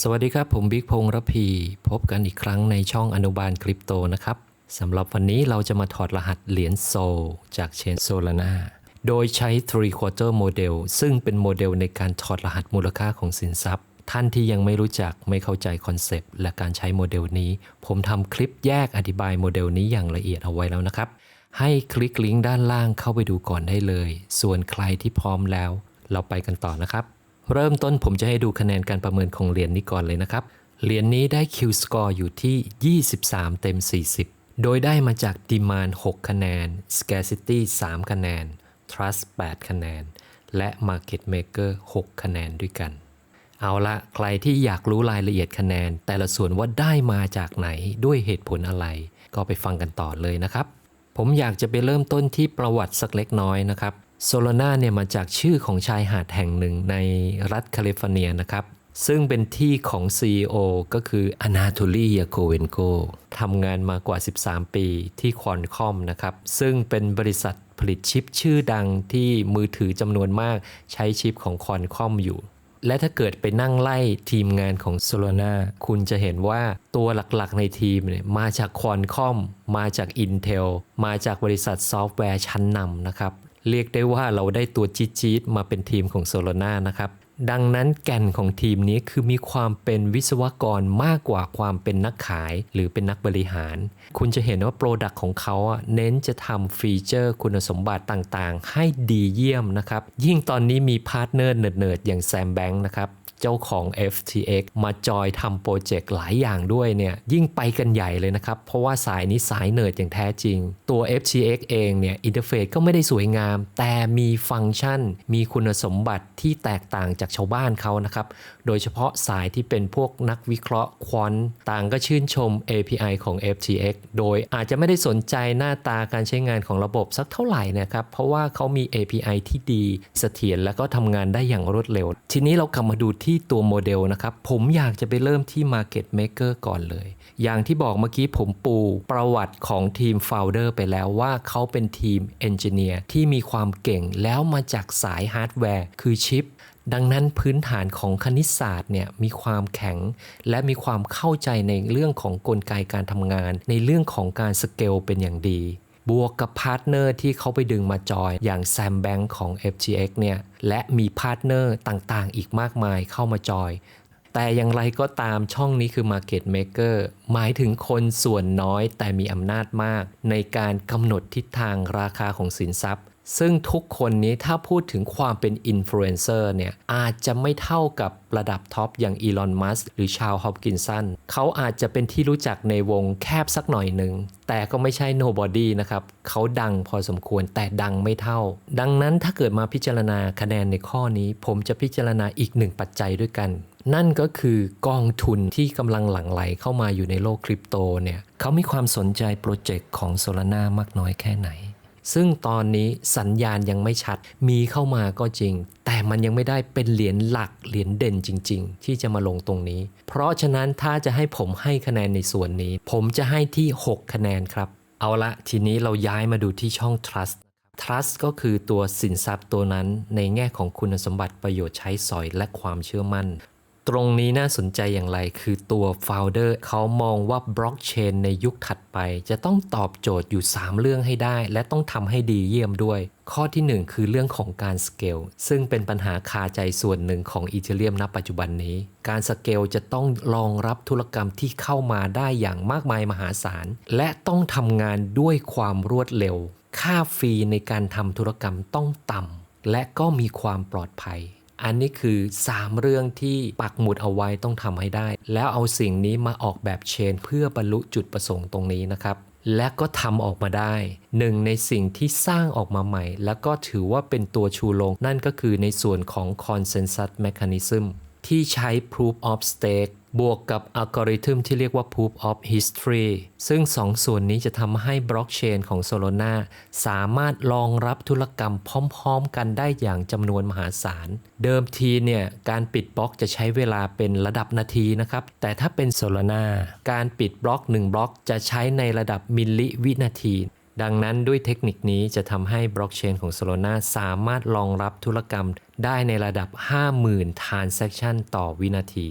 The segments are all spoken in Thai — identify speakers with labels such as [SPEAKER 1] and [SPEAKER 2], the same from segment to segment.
[SPEAKER 1] สวัสดีครับผมบิ๊กพงษ์ระพี พบกันอีกครั้งในช่องอนุบาลคริปโตนะครับสำหรับวันนี้เราจะมาถอดรหัสเหรียญโซลจากเชนโซลา n a โดยใช้3 quarter model ซึ่งเป็นโมเดลในการถอดรหัสมูลค่าของสินทรัพย์ ท่านที่ยังไม่รู้จักไม่เข้าใจคอนเซปต์และการใช้โมเดลนี้ ผมทำคลิปแยกอธิบายโมเดลนี้อย่างละเอียดเอาไว้แล้วนะครับ ให้คลิกลิงก์ด้านล่างเข้าไปดูก่อนได้เลย ส่วนใครที่พร้อมแล้ว เราไปกันต่อนะครับ เริ่มต้นผมจะให้ดูคะแนนการประเมินของเหรียญนี้ก่อนเลยนะครับ เหรียญนี้ได้ Q score อยู่ที่ 23 เต็ม 40 โดยได้มาจาก Demand 6 คะแนน Scarcity 3 คะแนน Trust 8 คะแนน และ Market Maker 6 คะแนนด้วยกัน เอาละใครที่อยากรู้รายละเอียดคะแนน แต่ละส่วนว่าได้มาจากไหนด้วยเหตุผลอะไร ก็ไปฟังกันต่อเลยนะครับ ผมอยากจะไปเริ่มต้นที่ประวัติสักเล็กน้อยนะครับ โซโลนาเนี่ยมาจากชื่อของชายหาดแห่งหนึ่งในรัฐแคลิฟอร์เนียนะครับ ซึ่งเป็นที่ของ CEO ก็คืออนาโทลียาโกเวนโกทำงานมากว่า 13 ปีที่ควอนคอมนะครับ ซึ่งเป็นบริษัทผลิตชิปชื่อดังที่มือถือจำนวนมากใช้ชิปของควอนคอมอยู่ และถ้าเกิดไปนั่งไล่ทีมงานของ s o l a n a คุณจะเห็นว่าตัวหลักๆในทีมเนี่ยมาจากควอนคอมมาจาก Intel มาจากบริษัทซอฟต์แวร์ชั้นนำนะครับ เรียกได้ว่าเราได้ตัวจี๊ดมาเป็นทีมของโซโลนานะครับ ดังนั้นแก่นของทีมนี้คือมีความเป็นวิศวกรมากกว่าความเป็นนักขายหรือเป็นนักบริหาร คุณจะเห็นว่าโปรดักต์ของเขาเน้นจะทำฟีเจอร์คุณสมบัติต่างๆ ให้ดีเยี่ยมนะครับ ยิ่งตอนนี้มีพาร์ทเนอร์เนิร์ดๆอย่างแซมแบงค์นะครับ เจ้าของ FTX มาจอยทำโปรเจกต์หลายอย่างด้วยเนี่ยยิ่งไปกันใหญ่เลยนะครับ เพราะว่าสายนี้สายเนิร์ดอย่างแท้จริง ตัว FTX เองเนี่ยอินเทอร์เฟซก็ไม่ได้สวยงาม แต่มีฟังก์ชัน มีคุณสมบัติที่แตกต่างจากชาวบ้านเขานะครับ โดยเฉพาะสายที่เป็นพวกนักวิเคราะห์ควอนต่างก็ชื่นชม API ของ FTX โดยอาจจะไม่ได้สนใจหน้าตาการใช้งานของระบบสักเท่าไหร่นะครับ เพราะว่าเขามี API ที่ดีเสถียรและก็ทำงานได้อย่างรวดเร็ว ทีนี้เรากลับมาดูที่ที่ตัวโมเดลนะครับ ผมอยากจะไปเริ่มที่ Market Maker ก่อนเลย อย่างที่บอกเมื่อกี้ผมปูประวัติของทีม Founder ไปแล้วว่าเขาเป็นทีม Engineer ที่มีความเก่งแล้วมาจากสายฮาร์ดแวร์คือชิปดังนั้นพื้นฐานของคณิตศาสตร์เนี่ยมีความแข็ง และมีความเข้าใจในเรื่องของกลไกการทำงาน ในเรื่องของการสเกลเป็นอย่างดี บวกกับพาร์ทเนอร์ที่เขาไปดึงมาจอย อย่างแซมแบงค์ของ FTX เนี่ยและมีพาร์ทเนอร์ต่างๆ อีกมากมายเข้ามาจอย แต่อย่างไรก็ตามช่องนี้คือ Market Maker หมายถึงคนส่วนน้อยแต่มีอำนาจมาก ในการกำหนดทิศทางราคาของสินทรัพย์ ซึ่งทุกคนนี้ถ้าพูดถึงความเป็นอินฟลูเอนเซอร์เนี่ย อาจจะไม่เท่ากับระดับท็อปอย่างอีลอนมัสหรือชาวฮอปกินสันเขาอาจจะเป็นที่รู้จักในวงแคบสักหน่อยหนึ่ง แต่ก็ไม่ใช่ nobody นะครับ เขาดังพอสมควรแต่ดังไม่เท่า ดังนั้นถ้าเกิดมาพิจารณาคะแนนในข้อนี้ ผมจะพิจารณาอีกหนึ่งปัจจัยด้วยกัน นั่นก็คือกองทุนที่กำลังหลั่งไหลเข้ามาอยู่ในโลกคริปโตเนี่ยเขามีความสนใจโปรเจกต์ของโซลาร่ามากน้อยแค่ไหน ซึ่งตอนนี้สัญญาณยังไม่ชัด มีเข้ามาก็จริง แต่มันยังไม่ได้เป็นเหรียญหลักเหรียญเด่นจริง ๆ ที่จะมาลงตรงนี้ เพราะฉะนั้นถ้าจะให้ผมให้คะแนนในส่วนนี้ ผมจะให้ที่ 6 คะแนนครับ เอาละทีนี้เราย้ายมาดูที่ช่อง trust trust ก็คือตัวสินทรัพย์ตัวนั้นในแง่ของคุณสมบัติประโยชน์ใช้สอยและความเชื่อมั่น ตรงนี้น่าสนใจอย่างไร คือตัว Founder เขามองว่าบล็อกเชนในยุคถัดไป จะต้องตอบโจทย์อยู่ 3 เรื่องให้ได้ และต้องทำให้ดีเยี่ยมด้วย ข้อที่ 1 คือเรื่องของการสเกลซึ่งเป็นปัญหาคาใจส่วนหนึ่งของอีเทเรียมณปัจจุบันนี้ การสเกลจะต้องรองรับธุรกรรมที่เข้ามาได้อย่างมากมายมหาศาล และต้องทำงานด้วยความรวดเร็ว ค่าฟรีในการทำธุรกรรมต้องต่ำและก็มีความปลอดภัย อันนี้คือ 3 เรื่องที่ปักหมุดเอาไว้ต้องทำให้ได้ แล้วเอาสิ่งนี้มาออกแบบเชน เพื่อบรรลุจุดประสงค์ตรงนี้นะครับ และก็ทำออกมาได้หนึ่งในสิ่งที่สร้างออกมาใหม่ แล้วก็ถือว่าเป็นตัวชูโรงนั่นก็คือในส่วนของ Consensus Mechanism ที่ใช้ Proof of Stake บวกกับอัลกอริทึมที่เรียกว่า Proof of History ซึ่งสองส่วนนี้จะทำให้บล็อกเชนของ Solana สามารถรองรับธุรกรรมพร้อมๆ กันได้อย่างจำนวนมหาศาล เดิมทีเนี่ยการปิดบล็อกจะใช้เวลาเป็นระดับนาทีนะครับ แต่ถ้าเป็น Solana การปิดบล็อก 1 บล็อกจะใช้ในระดับมิลลิวินาทีดังนั้นด้วยเทคนิคนี้จะทำให้บล็อกเชนของ Solana สามารถรองรับธุรกรรมได้ในระดับ 50,000 transaction ต่อวินาที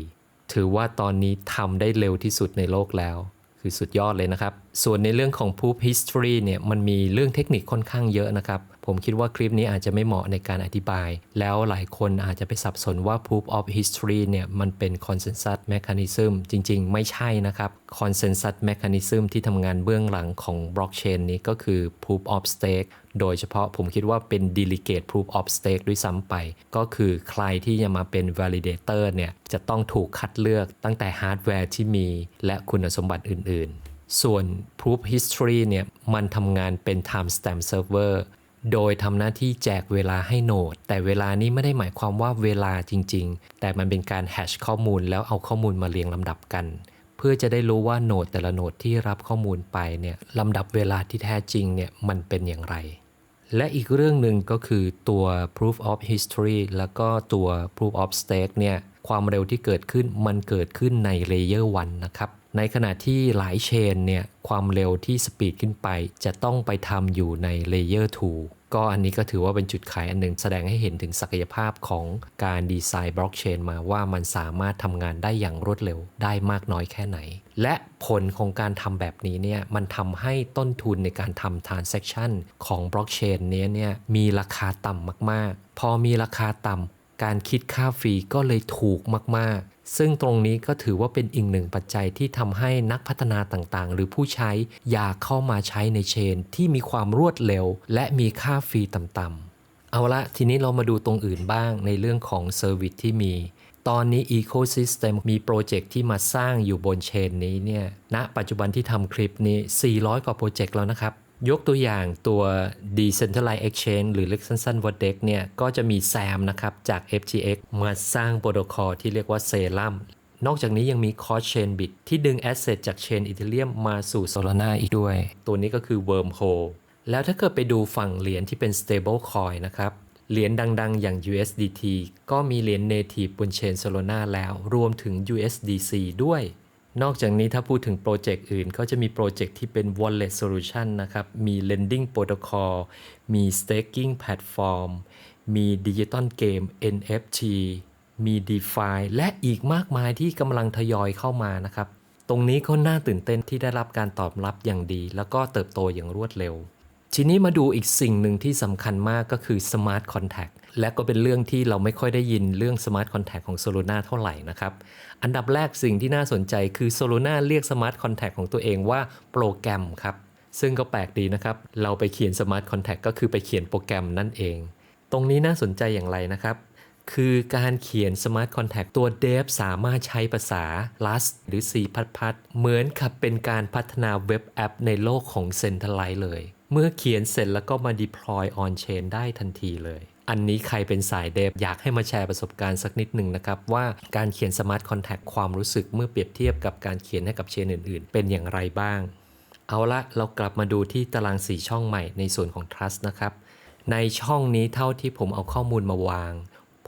[SPEAKER 1] ถือว่าตอนนี้ทำได้เร็วที่สุดในโลกแล้ว คือสุดยอดเลยนะครับ ส่วนในเรื่องของ proof history เนี่ยมันมีเรื่องเทคนิคค่อนข้างเยอะนะครับ ผมคิดว่าคลิปนี้อาจจะไม่เหมาะในการอธิบาย แล้วหลายคนอาจจะไปสับสนว่า proof of history เนี่ยมันเป็น consensus mechanism จริง ๆ ไม่ใช่นะครับ consensus mechanism ที่ทำงานเบื้องหลังของ blockchain นี้ก็คือ proof of stake โดยเฉพาะผมคิดว่าเป็น delegate proof of stake ด้วยซ้ำไป ก็คือใครที่จะมาเป็น validator เนี่ยจะต้องถูกคัดเลือกตั้งแต่ฮาร์ดแวร์ที่มี และคุณสมบัติอื่น ๆ ส่วน proof history เนี่ยมันทำงานเป็น timestamp server โดยทำหน้าที่แจกเวลาให้โนด แต่เวลานี้ไม่ได้หมายความว่าเวลาจริง ๆ แต่มันเป็นการแฮชข้อมูลแล้วเอาข้อมูลมาเรียงลำดับกัน เพื่อจะได้รู้ว่าโนดแต่ละโนดที่รับข้อมูลไปเนี่ยลำดับเวลาที่แท้จริงเนี่ยมันเป็นอย่างไร และอีกเรื่องหนึ่งก็คือตัว proof of history แล้วก็ตัว proof of stake เนี่ยความเร็วที่เกิดขึ้นมันเกิดขึ้นใน layer 1นะครับ ในขณะที่หลายเชนเนี่ยความเร็วที่สปีดขึ้นไป จะต้องไปทำอยู่ใน layer 2ก็อันนี้ก็ถือว่าเป็นจุดขายอันหนึ่งแสดงให้เห็นถึงศักยภาพของการดีไซน์บล็อกเชนมาว่ามันสามารถทำงานได้อย่างรวดเร็วได้มากน้อยแค่ไหน และผลของการทำแบบนี้เนี่ยมันทำให้ต้นทุนในการทำ transaction ของบล็อกเชนนี้เนี่ยมีราคาต่ำมากๆ พอมีราคาต่ำ การคิดค่าฟรีก็เลยถูกมากๆ ซึ่งตรงนี้ก็ถือว่าเป็นอีกหนึ่งปัจจัยที่ทำให้นักพัฒนาต่างๆ หรือผู้ใช้อยากเข้ามาใช้ในเชน ที่มีความรวดเร็ว และมีค่าฟรีต่ำๆ เอาละทีนี้เรามาดูตรงอื่นบ้างในเรื่องของเซอร์วิสที่มีตอนนี้ Ecosystem มีโปรเจกต์ที่มาสร้างอยู่บนเชนนี้เนี่ยณปัจจุบันที่ทำคลิปนี้ 400 กว่าโปรเจกต์แล้วนะครับ ยกตัวอย่างตัว Decentralized Exchange หรือเรียกสั้นๆว่า DEX เนี่ย ก็จะมี SAM นะครับ จาก FTX มาสร้างโปรโตคอลที่เรียกว่า Serum นอกจากนี้ยังมี Cross Chain Bit ที่ดึง Asset จากเชน Ethereum มาสู่ Solana อีกด้วย ตัวนี้ก็คือ Wormhole แล้วถ้าเกิดไปดูฝั่งเหรียญที่เป็น stable coin นะครับเหรียญดังๆ อย่าง USDT ก็มีเหรียญ native บนเชน Solana แล้วรวมถึง USDC ด้วย นอกจากนี้ถ้าพูดถึงโปรเจกต์อื่นก็จะมีโปรเจกต์ที่เป็น wallet solution นะครับ มี lending protocol มี staking platform มี digital game NFT มี DeFi และอีกมากมายที่กำลังทยอยเข้ามานะครับ ตรงนี้ก็น่าตื่นเต้นที่ได้รับการตอบรับอย่างดี แล้วก็เติบโตอย่างรวดเร็ว ทีนี้มาดูอีกสิ่งหนึ่งที่สำคัญมากก็คือ Smart Contract และก็เป็นเรื่องที่เราไม่ค่อยได้ยินเรื่อง Smart Contract ของ Solana เท่าไหร่นะครับ อันดับแรกสิ่งที่น่าสนใจคือ Solana เรียก Smart Contract ของตัวเองว่าโปรแกรมครับ ซึ่งก็แปลกดีนะครับ เราไปเขียน Smart Contract ก็คือไปเขียนโปรแกรมนั่นเอง ตรงนี้น่าสนใจอย่างไรนะครับ คือการเขียน Smart Contract ตัว Dev สามารถใช้ภาษา Rust หรือ C++ เหมือนกับเป็นการพัฒนาเว็บแอปในโลกของ Centralize เลย เมื่อเขียนเสร็จแล้วก็มา deploy on chain ได้ทันทีเลย อันนี้ใครเป็นสายเดฟอยากให้มาแชร์ประสบการณ์สักนิดหนึ่งนะครับ ว่าการเขียน Smart Contract ความรู้สึกเมื่อเปรียบเทียบกับการเขียนให้กับเชนอื่น ๆ เป็นอย่างไรบ้าง เอาละเรากลับมาดูที่ตาราง 4 ช่องใหม่ในส่วนของ Trust นะครับ ในช่องนี้เท่าที่ผมเอาข้อมูลมาวาง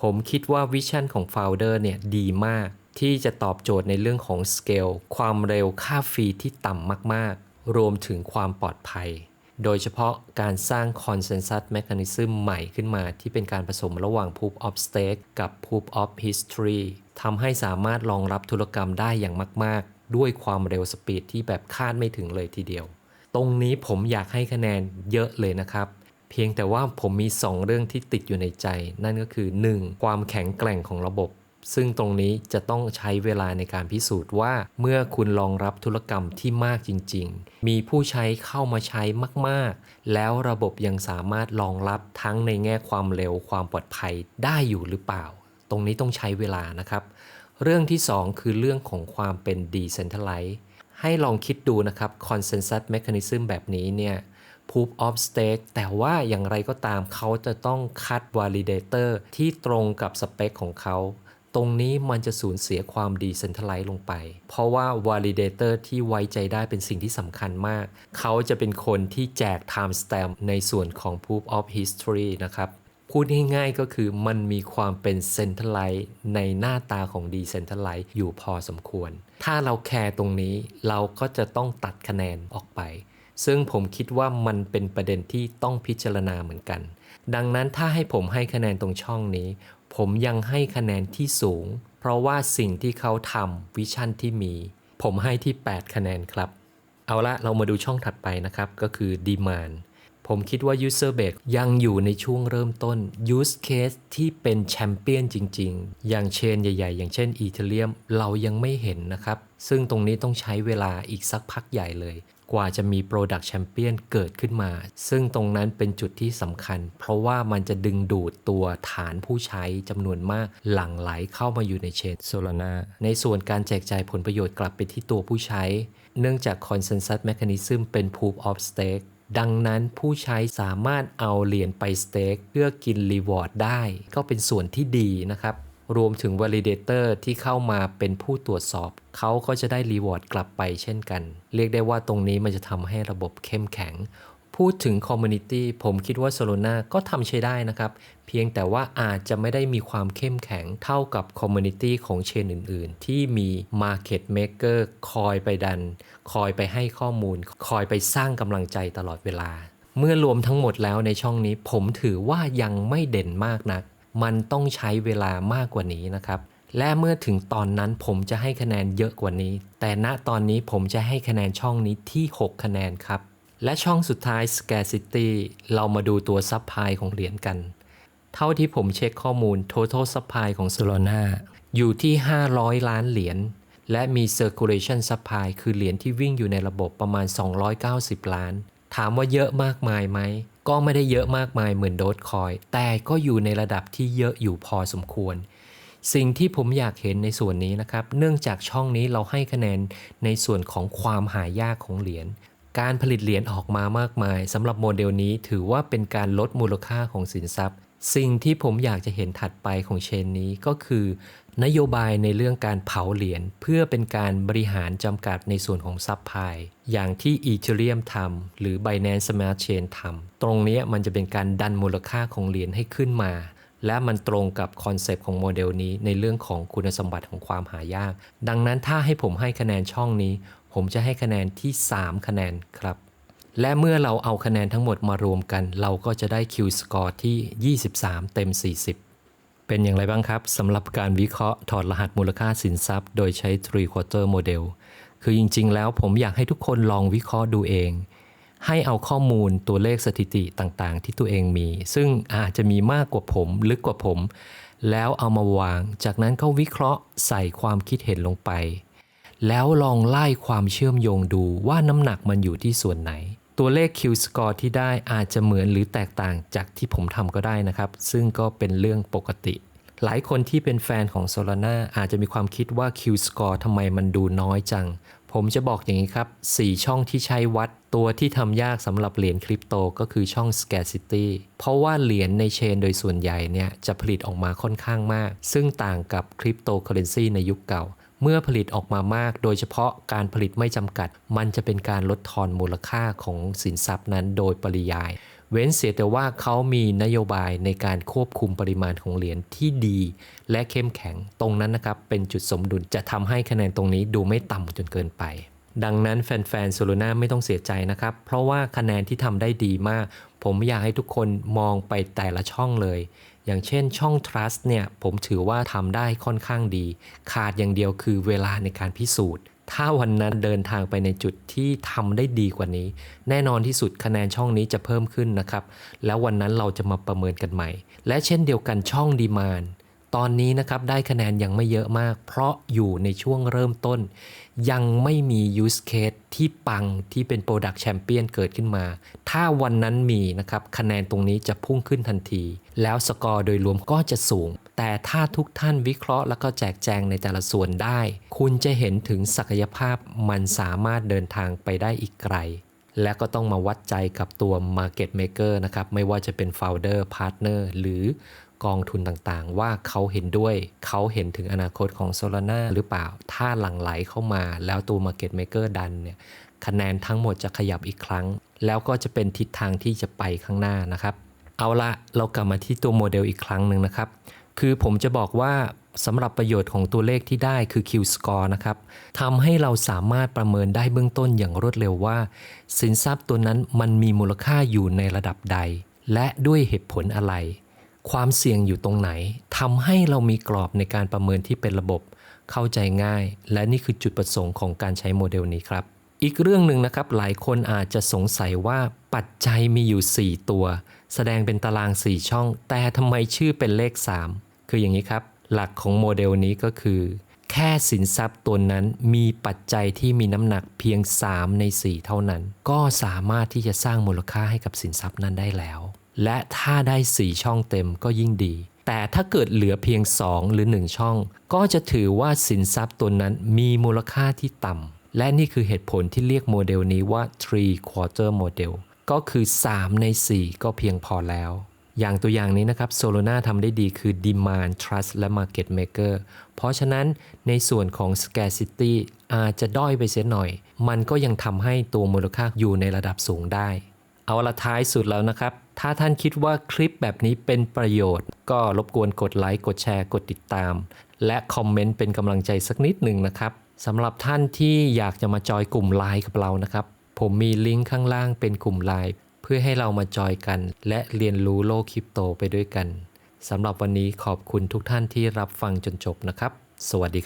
[SPEAKER 1] ผมคิดว่าวิชั่นของ Founder เนี่ยดีมาก ที่จะตอบโจทย์ในเรื่องของ Scale ความเร็วค่าฟรีที่ต่ำมาก ๆ รวมถึงความปลอดภัย โดยเฉพาะการสร้าง Consensus Mechanism ใหม่ขึ้นมาที่เป็นการผสมระหว่าง Proof of Stake กับ Proof of History ทำให้สามารถรองรับธุรกรรมได้อย่างมาก ๆ ด้วยความเร็วสปีดที่แบบคาดไม่ถึงเลยทีเดียว ตรงนี้ผมอยากให้คะแนนเยอะเลยนะครับ เพียงแต่ว่าผมมี 2 เรื่องที่ติดอยู่ในใจ นั่นก็คือ 1. ความแข็งแกร่งของระบบ ซึ่งตรงนี้จะต้องใช้เวลาในการพิสูจน์ว่า เมื่อคุณรองรับธุรกรรมที่มากจริง ๆ มีผู้ใช้เข้ามาใช้มาก ๆ แล้วระบบยังสามารถรองรับทั้งในแง่ความเร็วความปลอดภัยได้อยู่หรือเปล่า ตรงนี้ต้องใช้เวลานะครับ เรื่องที่ 2 คือเรื่องของความเป็น decentralized ให้ลองคิดดูนะครับ consensus mechanism แบบนี้เนี่ย proof of stake แต่ว่าอย่างไรก็ตามเขาจะต้องคัด validator ที่ตรงกับสเปคของเขา ตรงนี้มันจะสูญเสียความ decentralized ลงไป เพราะว่า validator ที่ไว้ใจได้เป็นสิ่งที่สำคัญมาก เขาจะเป็นคนที่แจก timestamp ในส่วนของ proof of history นะครับ พูดง่ายๆก็คือมันมีความเป็น centralize ในหน้าตาของ decentralize อยู่พอสมควร ถ้าเราแคร์ตรงนี้เราก็จะต้องตัดคะแนนออกไป ซึ่งผมคิดว่ามันเป็นประเด็นที่ต้องพิจารณาเหมือนกันดังนั้นถ้าให้ผมให้คะแนนตรงช่องนี้ ผมยังให้คะแนนที่สูง เพราะว่าสิ่งที่เขาทำวิชั่นที่มี ผมให้ที่ 8 คะแนนครับ เอาละเรามาดูช่องถัดไปนะครับ ก็คือ Demand ผมคิดว่า User Base ยังอยู่ในช่วงเริ่มต้น Use Case ที่เป็นแชมเปี้ยนจริง ๆ อย่างเชนใหญ่ ๆ อย่างเช่น Ethereum เรายังไม่เห็นนะครับ ซึ่งตรงนี้ต้องใช้เวลาอีกสักพักใหญ่เลย กว่าจะมี Product Champion เกิดขึ้นมา ซึ่งตรงนั้นเป็นจุดที่สำคัญ เพราะว่ามันจะดึงดูดตัวฐานผู้ใช้จำนวนมากหลั่งไหลเข้ามาอยู่ในเชน Solana ในส่วนการแจกจ่ายผลประโยชน์กลับไปที่ตัวผู้ใช้ เนื่องจาก Consensus Mechanism เป็น Proof of Stake ดังนั้นผู้ใช้สามารถเอาเหรียญไปสเต็กเพื่อกินรีวอร์ดได้ ก็เป็นส่วนที่ดีนะครับ รวมถึง Validator ที่เข้ามาเป็นผู้ตรวจสอบ เขาก็จะได้รีวอร์ดกลับไปเช่นกัน เรียกได้ว่าตรงนี้มันจะทำให้ระบบเข้มแข็ง พูดถึง Community ผมคิดว่า Solana ก็ทำใช้ได้นะครับ เพียงแต่ว่าอาจจะไม่ได้มีความเข้มแข็งเท่ากับ Community ของเชนอื่น ๆ ที่มี Market Maker คอยไปดัน คอยไปให้ข้อมูล คอยไปสร้างกำลังใจตลอดเวลา เมื่อรวมทั้งหมดแล้วในช่องนี้ ผมถือว่ายังไม่เด่นมากนัก มันต้องใช้เวลามากกว่านี้นะครับและเมื่อถึงตอนนั้นผมจะให้คะแนนเยอะกว่านี้ แต่ณตอนนี้ผมจะให้คะแนนช่องนี้ที่ 6 คะแนนครับ และช่องสุดท้าย Scarcity เรามาดูตัวซับพลายของเหรียญกัน เท่าที่ผมเช็คข้อมูล Total Supply ของ Solana อยู่ที่ 500 ล้านเหรียญ และมี Circulation Supply คือเหรียญที่วิ่งอยู่ในระบบประมาณ 290 ล้าน ถามว่าเยอะมากมายไหม ก็ไม่ได้เยอะมากมายเหมือนโดดคอย แต่ก็อยู่ในระดับที่เยอะอยู่พอสมควรสิ่งที่ผมอยากเห็นในส่วนนี้นะครับ เนื่องจากช่องนี้เราให้คะแนนในส่วนของความหายากของเหรียญ การผลิตเหรียญออกมามากมายสำหรับโมเดลนี้ถือว่าเป็นการลดมูลค่าของสินทรัพย์ สิ่งที่ผมอยากจะเห็นถัดไปของเชนนี้ก็คือ นโยบายในเรื่องการเผาเหรียญเพื่อเป็นการบริหารจำกัดในส่วนของซับพลายอย่างที่ Ethereum ทำหรือ Binance Smart Chain ทำตรงนี้มันจะเป็นการดันมูลค่าของเหรียญให้ขึ้นมาและมันตรงกับคอนเซปต์ของโมเดลนี้ในเรื่องของคุณสมบัติของความหายาก ดังนั้นถ้าให้ผมให้คะแนนช่องนี้ ผมจะให้คะแนนที่ 3 คะแนนครับ และเมื่อเราเอาคะแนนทั้งหมดมารวมกัน เราก็จะได้ Q score ที่ 23 เต็ม 40 เป็นอย่างไรบ้างครับสำหรับการวิเคราะห์ถอดรหัสมูลค่าสินทรัพย์ โดยใช้ three quarter model คือจริง ๆ แล้วผมอยากให้ทุกคนลองวิเคราะห์ดูเอง ให้เอาข้อมูลตัวเลขสถิติต่างๆ ที่ตัวเองมี ซึ่งอาจจะมีมากกว่าผม ลึกกว่าผม แล้วเอามาวาง จากนั้นก็วิเคราะห์ใส่ความคิดเห็นลงไป แล้วลองไล่ความเชื่อมโยงดูว่าน้ำหนักมันอยู่ที่ส่วนไหน ตัวเลข Q score ที่ได้อาจจะเหมือนหรือแตกต่างจากที่ผมทำก็ได้นะครับ ซึ่งก็เป็นเรื่องปกติ หลายคนที่เป็นแฟนของ Solana อาจจะมีความคิดว่า Q score ทำไมมันดูน้อยจัง ผมจะบอกอย่างนี้ครับ 4 ช่องที่ใช้วัดตัวที่ทำยากสำหรับเหรียญคริปโตก็คือช่อง scarcity เพราะว่าเหรียญในเชนโดยส่วนใหญ่เนี่ยจะผลิตออกมาค่อนข้างมาก ซึ่งต่างกับคริปโตเคอเรนซีในยุคเก่า เมื่อผลิตออกมามาก โดยเฉพาะการผลิตไม่จำกัด มันจะเป็นการลดทอนมูลค่าของสินทรัพย์นั้นโดยปริยาย เว้นเสียแต่ว่าเขามีนโยบายในการควบคุมปริมาณของเหรียญที่ดี และเข้มแข็งตรงนั้นนะครับ เป็นจุดสมดุลจะทำให้คะแนนตรงนี้ดูไม่ต่ำจนเกินไปดังนั้นแฟนๆโซโลนาไม่ต้องเสียใจนะครับ เพราะว่าคะแนนที่ทำได้ดีมาก ผมอยากให้ทุกคนมองไปแต่ละช่องเลย อย่างเช่นช่อง trust เนี่ยผมถือว่าทำได้ค่อนข้างดี ขาดอย่างเดียวคือเวลาในการพิสูจน์ ถ้าวันนั้นเดินทางไปในจุดที่ทำได้ดีกว่านี้ แน่นอนที่สุดคะแนนช่องนี้จะเพิ่มขึ้นนะครับ แล้ววันนั้นเราจะมาประเมินกันใหม่ และเช่นเดียวกันช่องดีมาน ตอนนี้นะครับได้คะแนนยังไม่เยอะมาก เพราะอยู่ในช่วงเริ่มต้น ยังไม่มี use case ที่ปังที่เป็น Product Champion เกิดขึ้นมา ถ้าวันนั้นมีนะครับคะแนนตรงนี้จะพุ่งขึ้นทันที แล้วสกอร์โดยรวมก็จะสูง แต่ถ้าทุกท่านวิเคราะห์แล้วก็แจกแจงในแต่ละส่วนได้ คุณจะเห็นถึงศักยภาพมันสามารถเดินทางไปได้อีกไกลและก็ต้องมาวัดใจกับตัว Market Maker นะครับ ไม่ว่าจะเป็น Founder Partner หรือ กองทุนต่างๆ ว่าเขาเห็นด้วยเขาเห็นถึงอนาคตของ Solana หรือเปล่า ถ้าหลั่งไหลเข้ามาแล้วตัว Market Maker ดันเนี่ยคะแนนทั้งหมดจะขยับอีกครั้ง แล้วก็จะเป็นทิศทางที่จะไปข้างหน้านะครับ เอาละเรากลับมาที่ตัวโมเดลอีกครั้งหนึ่งนะครับ คือผมจะบอกว่าสำหรับประโยชน์ของตัวเลขที่ได้คือ Q score นะครับทำให้เราสามารถประเมินได้เบื้องต้นอย่างรวดเร็วว่า สินทรัพย์ตัวนั้นมันมีมูลค่าอยู่ในระดับใด และด้วยเหตุผลอะไร ความเสี่ยงอยู่ตรงไหนทำให้เรามีกรอบในการประเมินที่เป็นระบบ เข้าใจง่าย และนี่คือจุดประสงค์ของการใช้โมเดลนี้ครับ อีกเรื่องหนึ่งนะครับ หลายคนอาจจะสงสัยว่าปัจจัยมีอยู่ 4 ตัว แสดงเป็นตาราง 4 ช่อง แต่ทำไมชื่อเป็นเลข 3 คืออย่างนี้ครับ หลักของโมเดลนี้ก็คือ แค่สินทรัพย์ตัวนั้นมีปัจจัยที่มีน้ำหนักเพียง 3 ใน 4 เท่านั้น ก็สามารถที่จะสร้างมูลค่าให้กับสินทรัพย์นั้นได้แล้ว และถ้าได้ 4 ช่องเต็มก็ยิ่งดี แต่ถ้าเกิดเหลือเพียง 2 หรือ 1 ช่อง ก็จะถือว่าสินทรัพย์ตัวนั้นมีมูลค่าที่ต่ำ และนี่คือเหตุผลที่เรียกโมเดลนี้ว่า three quarter model ก็คือ 3 ใน 4 ก็เพียงพอแล้ว อย่างตัวอย่างนี้นะครับ Solana ทำได้ดีคือ Demand Trust และ Market Maker เพราะฉะนั้นในส่วนของ Scarcity อาจจะด้อยไปเสียหน่อย มันก็ยังทำให้ตัวมูลค่าอยู่ในระดับสูงได้ เอาละท้ายสุดแล้วนะครับ ถ้าท่านคิดว่าคลิปแบบนี้เป็นประโยชน์ ก็รบกวนกดไลค์ กดแชร์ กดติดตาม และคอมเมนต์เป็นกำลังใจสักนิดหนึ่งนะครับสำหรับท่านที่อยากจะมาจอยกลุ่มไลน์กับเรานะครับ ผมมีลิงก์ข้างล่างเป็นกลุ่มไลน์เพื่อให้เรามาจอยกัน และเรียนรู้โลกคริปโตไปด้วยกันสำหรับวันนี้ขอบคุณทุกท่านที่รับฟังจนจบนะครับ สวัสดีครับ